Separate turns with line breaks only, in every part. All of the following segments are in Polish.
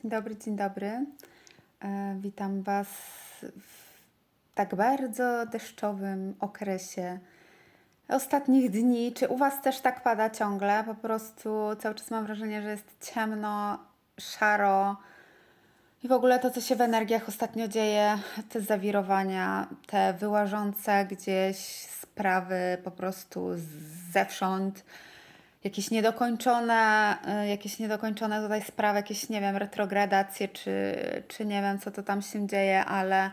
Dzień dobry, dzień dobry. E, Witam Was w tak bardzo deszczowym okresie ostatnich dni. Czy u Was też tak pada ciągle? Po prostu cały czas mam wrażenie, że jest ciemno, szaro. I w ogóle to, co się w energiach ostatnio dzieje, te zawirowania, te wyłażące gdzieś sprawy po prostu zewsząd, jakieś niedokończone, y, jakieś niedokończone tutaj sprawy, jakieś, nie wiem, retrogradacje, czy, czy nie wiem, co to tam się dzieje, ale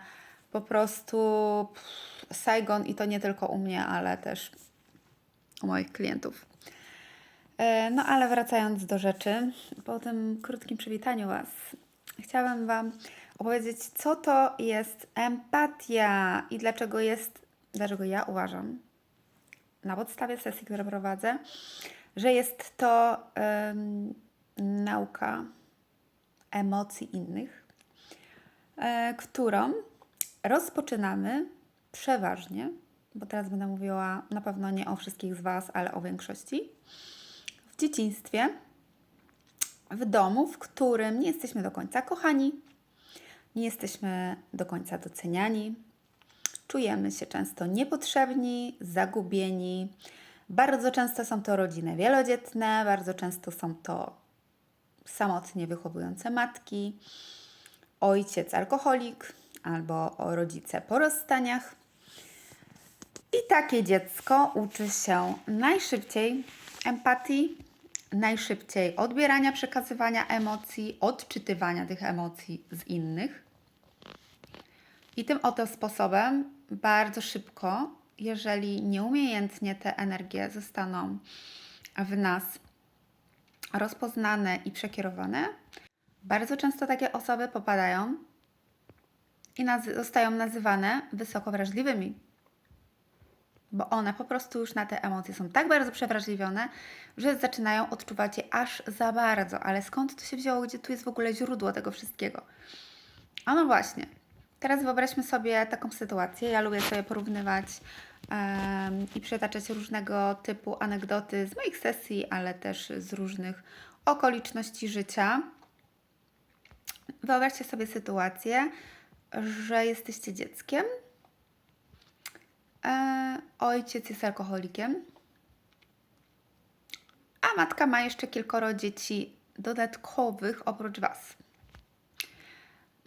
po prostu pff, Saigon i to nie tylko u mnie, ale też u moich klientów. E, No ale wracając do rzeczy, po tym krótkim przywitaniu Was, chciałam Wam opowiedzieć, co to jest empatia i dlaczego jest, dlaczego ja uważam, na podstawie sesji, które prowadzę, że jest to em, nauka emocji innych, e, którą rozpoczynamy przeważnie, bo teraz będę mówiła na pewno nie o wszystkich z Was, ale o większości, w dzieciństwie, w domu, w którym nie jesteśmy do końca kochani, nie jesteśmy do końca doceniani, czujemy się często niepotrzebni, zagubieni. Bardzo często są to rodziny wielodzietne, bardzo często są to samotnie wychowujące matki, ojciec alkoholik albo rodzice po rozstaniach. I takie dziecko uczy się najszybciej empatii, najszybciej odbierania, przekazywania emocji, odczytywania tych emocji z innych. I tym oto sposobem bardzo szybko, jeżeli nieumiejętnie te energie zostaną w nas rozpoznane i przekierowane, bardzo często takie osoby popadają i nazy- zostają nazywane wysoko wrażliwymi. Bo one po prostu już na te emocje są tak bardzo przewrażliwione, że zaczynają odczuwać je aż za bardzo. Ale skąd to się wzięło, gdzie tu jest w ogóle źródło tego wszystkiego? A no właśnie. Teraz wyobraźmy sobie taką sytuację. Ja lubię sobie porównywać em, i przytaczać różnego typu anegdoty z moich sesji, ale też z różnych okoliczności życia. Wyobraźcie sobie sytuację, że jesteście dzieckiem. E, ojciec jest alkoholikiem, a matka ma jeszcze kilkoro dzieci dodatkowych oprócz Was.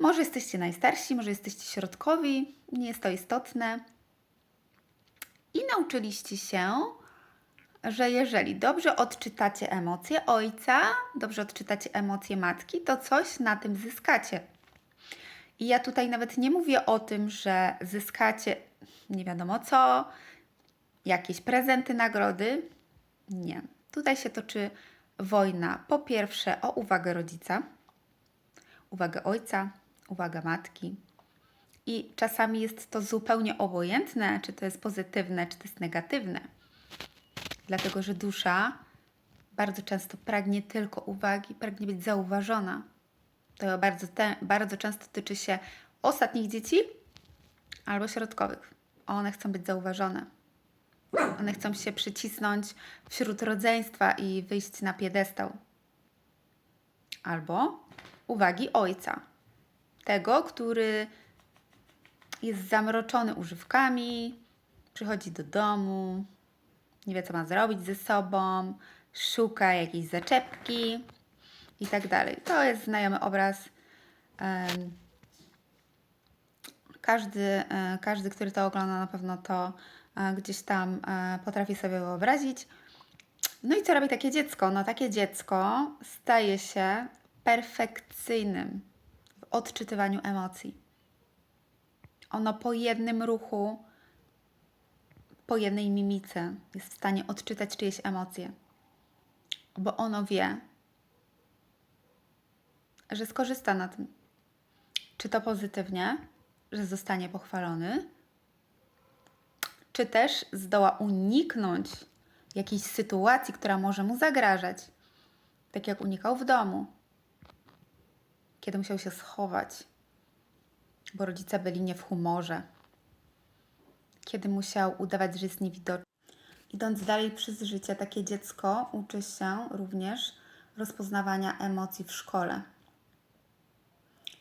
Może jesteście najstarsi, może jesteście środkowi, nie jest to istotne. I nauczyliście się, że jeżeli dobrze odczytacie emocje ojca, dobrze odczytacie emocje matki, to coś na tym zyskacie. I ja tutaj nawet nie mówię o tym, że zyskacie nie wiadomo co, jakieś prezenty, nagrody. Nie. Tutaj się toczy wojna po pierwsze o uwagę rodzica, uwagę ojca, uwagę matki. I czasami jest to zupełnie obojętne, czy to jest pozytywne, czy to jest negatywne. Dlatego, że dusza bardzo często pragnie tylko uwagi, pragnie być zauważona. To bardzo, te, bardzo często tyczy się ostatnich dzieci albo środkowych. One chcą być zauważone. One chcą się przycisnąć wśród rodzeństwa i wyjść na piedestał. Albo uwagi ojca. Tego, który jest zamroczony używkami, przychodzi do domu, nie wie co ma zrobić ze sobą, szuka jakiejś zaczepki i tak dalej. To jest znajomy obraz. Każdy, e, każdy, który to ogląda, na pewno to e, gdzieś tam e, potrafi sobie wyobrazić. No i co robi takie dziecko? No takie dziecko staje się perfekcyjnym odczytywaniu emocji. Ono po jednym ruchu, po jednej mimice jest w stanie odczytać czyjeś emocje, bo ono wie, że skorzysta na tym. Czy to pozytywnie, że zostanie pochwalony, czy też zdoła uniknąć jakiejś sytuacji, która może mu zagrażać, tak jak unikał w domu, kiedy musiał się schować, bo rodzice byli nie w humorze, kiedy musiał udawać, że jest niewidoczny. Idąc dalej przez życie, takie dziecko uczy się również rozpoznawania emocji w szkole.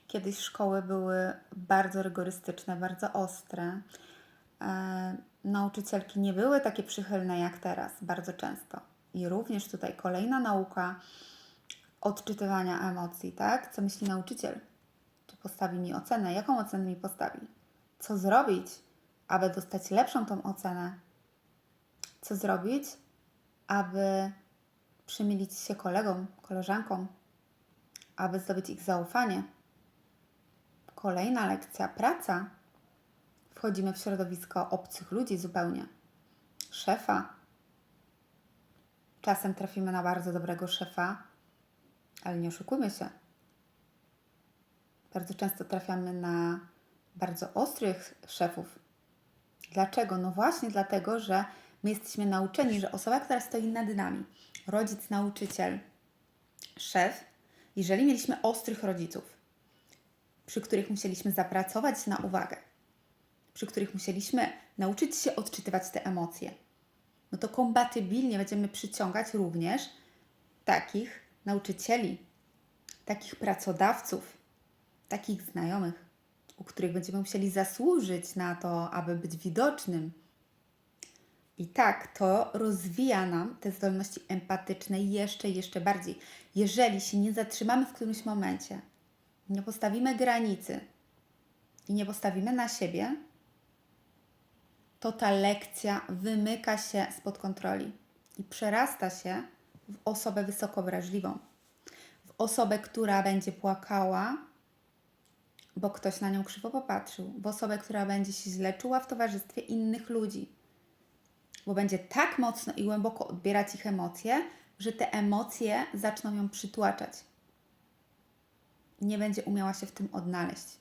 Kiedyś szkoły były bardzo rygorystyczne, bardzo ostre. E, nauczycielki nie były takie przychylne jak teraz, bardzo często. I również tutaj kolejna nauka odczytywania emocji, tak? Co myśli nauczyciel? Czy postawi mi ocenę? Jaką ocenę mi postawi? Co zrobić, aby dostać lepszą tą ocenę? Co zrobić, aby przymilić się kolegom, koleżankom, aby zdobyć ich zaufanie? Kolejna lekcja praca. Wchodzimy w środowisko obcych ludzi zupełnie. Szefa. Czasem trafimy na bardzo dobrego szefa, ale nie oszukujmy się. Bardzo często trafiamy na bardzo ostrych szefów. Dlaczego? No właśnie dlatego, że my jesteśmy nauczeni, że osoba, która stoi nad nami, rodzic, nauczyciel, szef, jeżeli mieliśmy ostrych rodziców, przy których musieliśmy zapracować na uwagę, przy których musieliśmy nauczyć się odczytywać te emocje, no to kompatybilnie będziemy przyciągać również takich nauczycieli, takich pracodawców, takich znajomych, u których będziemy musieli zasłużyć na to, aby być widocznym. I tak to rozwija nam te zdolności empatyczne jeszcze, jeszcze bardziej. Jeżeli się nie zatrzymamy w którymś momencie, nie postawimy granicy i nie postawimy na siebie, to ta lekcja wymyka się spod kontroli i przerasta się w osobę wysoko wrażliwą, w osobę, która będzie płakała, bo ktoś na nią krzywo popatrzył, w osobę, która będzie się źle czuła w towarzystwie innych ludzi, bo będzie tak mocno i głęboko odbierać ich emocje, że te emocje zaczną ją przytłaczać. Nie będzie umiała się w tym odnaleźć.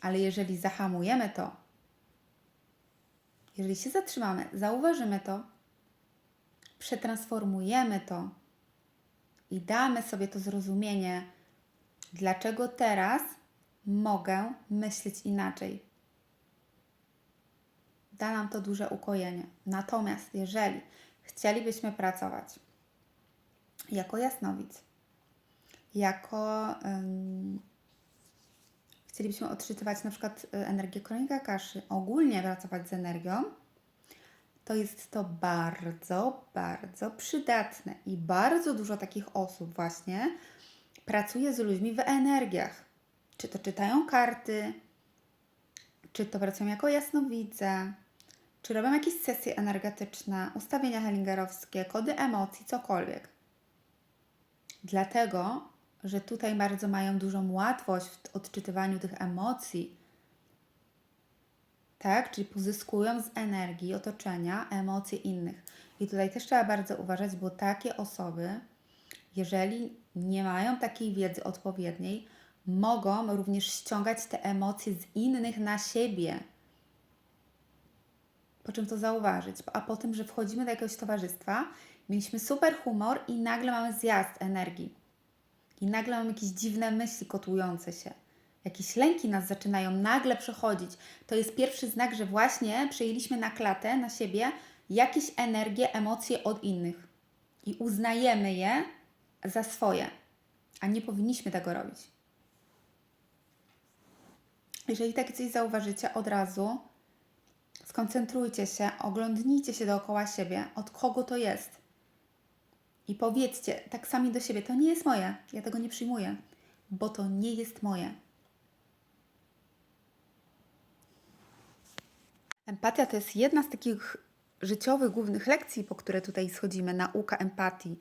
Ale jeżeli zahamujemy to, jeżeli się zatrzymamy, zauważymy to, przetransformujemy to i damy sobie to zrozumienie, dlaczego teraz mogę myśleć inaczej. Da nam to duże ukojenie. Natomiast jeżeli chcielibyśmy pracować jako jasnowic, jako ym, chcielibyśmy odczytywać na przykład y, energię kronika kaszy, ogólnie pracować z energią, to jest to bardzo, bardzo przydatne i bardzo dużo takich osób właśnie pracuje z ludźmi w energiach. Czy to czytają karty, czy to pracują jako jasnowidze, czy robią jakieś sesje energetyczne, ustawienia hellingerowskie, kody emocji, cokolwiek. Dlatego, że tutaj bardzo mają dużą łatwość w odczytywaniu tych emocji, tak? Czyli pozyskują z energii otoczenia emocje innych. I tutaj też trzeba bardzo uważać, bo takie osoby, jeżeli nie mają takiej wiedzy odpowiedniej, mogą również ściągać te emocje z innych na siebie. Po czym to zauważyć? A po tym, że wchodzimy do jakiegoś towarzystwa, mieliśmy super humor i nagle mamy zjazd energii. I nagle mamy jakieś dziwne myśli kotłujące się. Jakieś lęki nas zaczynają nagle przechodzić. To jest pierwszy znak, że właśnie przejęliśmy na klatę, na siebie jakieś energie, emocje od innych. I uznajemy je za swoje. A nie powinniśmy tego robić. Jeżeli takie coś zauważycie, od razu skoncentrujcie się, oglądnijcie się dookoła siebie, od kogo to jest. I powiedzcie tak sami do siebie: To nie jest moje, ja tego nie przyjmuję, bo to nie jest moje. Empatia to jest jedna z takich życiowych głównych lekcji, po które tutaj schodzimy, nauka empatii.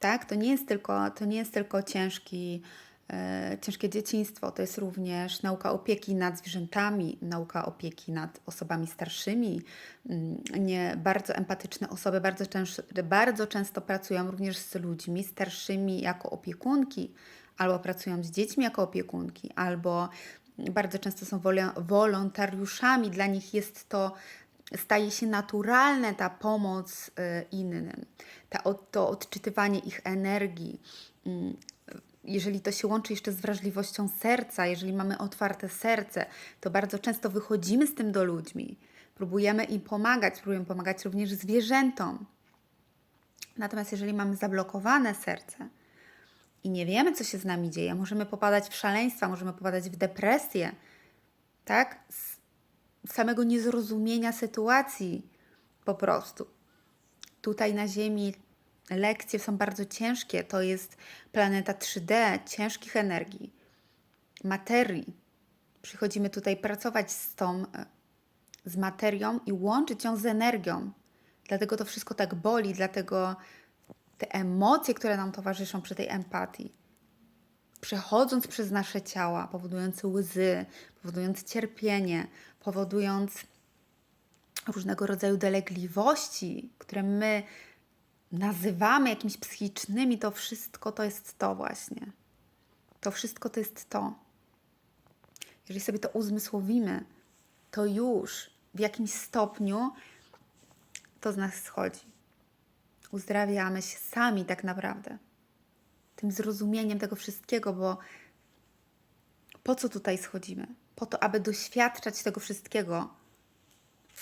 Tak? To nie jest tylko, to nie jest tylko ciężki, e, ciężkie dzieciństwo, to jest również nauka opieki nad zwierzętami, nauka opieki nad osobami starszymi. Mm, Nie, bardzo empatyczne osoby bardzo często, bardzo często pracują również z ludźmi starszymi jako opiekunki, albo pracują z dziećmi jako opiekunki, albo bardzo często są wolontariuszami. Dla nich jest to staje się naturalne ta pomoc y, innym, to odczytywanie ich energii. Mm, Jeżeli to się łączy jeszcze z wrażliwością serca, jeżeli mamy otwarte serce, to bardzo często wychodzimy z tym do ludzi. Próbujemy im pomagać, próbujemy pomagać również zwierzętom. Natomiast jeżeli mamy zablokowane serce, i nie wiemy, co się z nami dzieje. Możemy popadać w szaleństwa, możemy popadać w depresję, tak? Z samego niezrozumienia sytuacji po prostu. Tutaj na Ziemi lekcje są bardzo ciężkie. To jest planeta 3D, ciężkich energii, materii. Przychodzimy tutaj pracować z tą, e, z materią i łączyć ją z energią. Dlatego to wszystko tak boli, dlatego te emocje, które nam towarzyszą przy tej empatii, przechodząc przez nasze ciała, powodując łzy, powodując cierpienie, powodując różnego rodzaju dolegliwości, które my nazywamy jakimiś psychicznymi, to wszystko to jest to właśnie. To wszystko to jest to. Jeżeli sobie to uzmysłowimy, to już w jakimś stopniu to z nas schodzi. Uzdrawiamy się sami tak naprawdę. Tym zrozumieniem tego wszystkiego, bo po co tutaj schodzimy? Po to, aby doświadczać tego wszystkiego.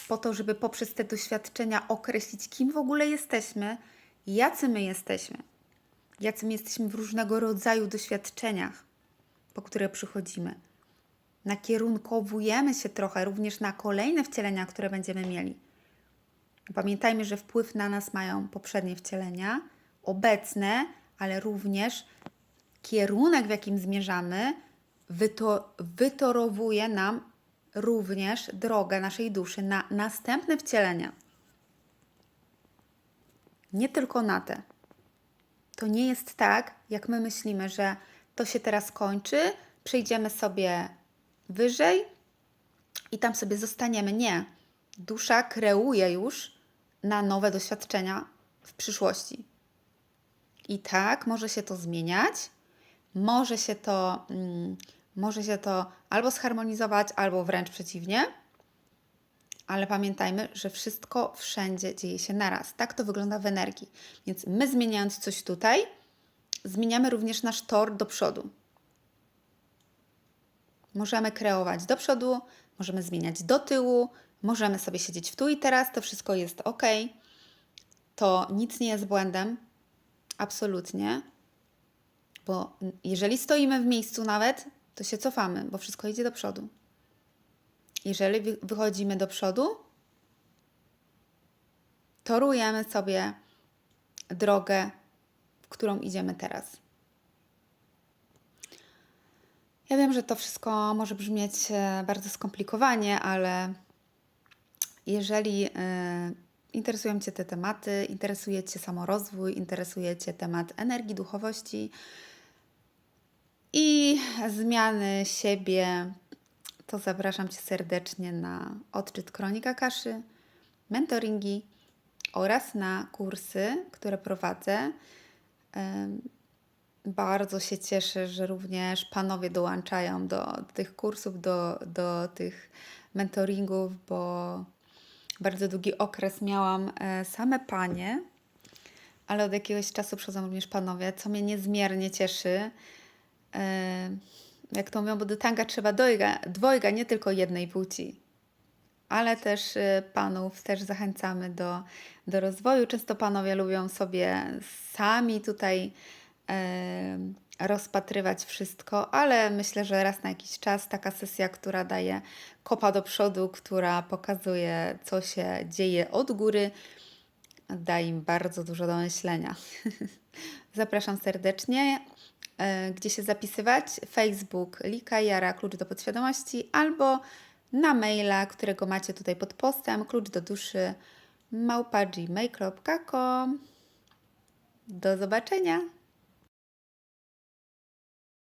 Po to, żeby poprzez te doświadczenia określić, kim w ogóle jesteśmy, jacy my jesteśmy. Jacy my jesteśmy w różnego rodzaju doświadczeniach, po które przychodzimy. Nakierunkowujemy się trochę również na kolejne wcielenia, które będziemy mieli. Pamiętajmy, że wpływ na nas mają poprzednie wcielenia, obecne, ale również kierunek, w jakim zmierzamy, wyto wytorowuje nam również drogę naszej duszy na następne wcielenia. Nie tylko na te. To nie jest tak, jak my myślimy, że to się teraz kończy, przejdziemy sobie wyżej i tam sobie zostaniemy. Nie. Dusza kreuje już na nowe doświadczenia w przyszłości. I tak może się to zmieniać, może się to, mm, może się to albo zharmonizować, albo wręcz przeciwnie. Ale pamiętajmy, że wszystko wszędzie dzieje się naraz. Tak to wygląda w energii. Więc my zmieniając coś tutaj, zmieniamy również nasz tor do przodu. Możemy kreować do przodu, możemy zmieniać do tyłu, możemy sobie siedzieć w tu i teraz, to wszystko jest ok. To nic nie jest błędem, absolutnie, bo jeżeli stoimy w miejscu nawet, to się cofamy, bo wszystko idzie do przodu. Jeżeli wy- wychodzimy do przodu, torujemy sobie drogę, w którą idziemy teraz. Ja wiem, że to wszystko może brzmieć e, bardzo skomplikowanie, ale jeżeli e, interesują Cię te tematy, interesuje Cię samorozwój, interesuje Cię temat energii, duchowości i zmiany siebie, to zapraszam Cię serdecznie na odczyt Kronika Kaszy, mentoringi oraz na kursy, które prowadzę. Em, Bardzo się cieszę, że również panowie dołączają do, do tych kursów, do, do tych mentoringów, bo bardzo długi okres miałam e, same panie, ale od jakiegoś czasu przychodzą również panowie, co mnie niezmiernie cieszy. E, Jak to mówią, bo do tanga trzeba dojga, dwojga, nie tylko jednej płci. Ale też e, panów też zachęcamy do, do rozwoju. Często panowie lubią sobie sami tutaj rozpatrywać wszystko, ale myślę, że raz na jakiś czas taka sesja, która daje kopa do przodu, która pokazuje, co się dzieje od góry, da im bardzo dużo do myślenia. Zapraszam serdecznie. E, Gdzie się zapisywać? Facebook Lika Jara, klucz do podświadomości, albo na maila, którego macie tutaj pod postem, klucz do duszy małpa gmail.com. Do zobaczenia!